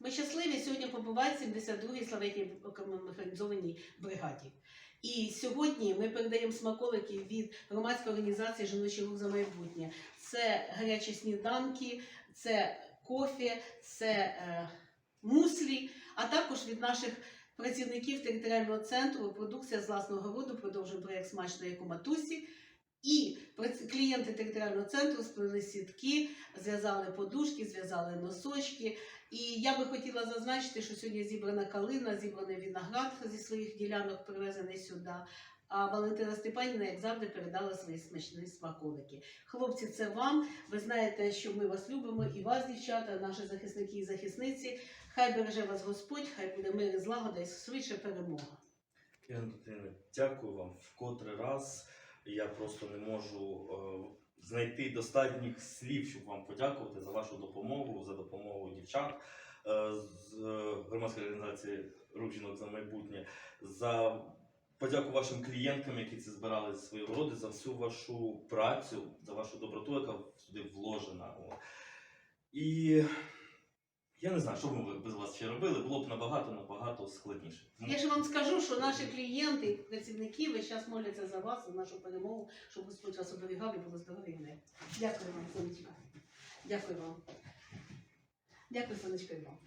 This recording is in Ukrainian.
Ми щасливі сьогодні побувати в 72-й славетній механізованій бригаді. І сьогодні ми передаємо смаколики від громадської організації Жіночий рух за майбутнє. Це гарячі сніданки, це кофе, це е, муслі, а також від наших працівників територіального центру продукція з власного городу, продовжуємо проєкт смачно як у матусі. І клієнти територіального центру сплели сітки, зв'язали подушки, зв'язали носочки. І я би хотіла зазначити, що сьогодні зібрана калина, зібраний виноград зі своїх ділянок, привезений сюди. А Валентина Степанівна, як завжди, передала свої смачні смаколики. Хлопці, це вам. Ви знаєте, що ми вас любимо, і вас, дівчата, наші захисники і захисниці. Хай береже вас Господь, хай буде мир і злагода і швидше перемога. Дякую вам в котрий раз. Я просто не можу е, знайти достатніх слів, щоб вам подякувати за вашу допомогу, за допомогу дівчат е, з е, громадської організації Рух жінок за майбутнє, за подяку вашим клієнткам, які це збирали зі свої городи, за всю вашу працю, за вашу доброту, яка сюди вложена. І я не знаю, що ми без вас ще робили, було б набагато набагато складніше. Я ж вам скажу, що наші клієнти, працівники весь час моляться за вас, за нашу перемогу, щоб Господь вас оберігав і було здоров'я і. Дякую вам, сонечка. Дякую вам. Дякую, сонечко, і вам.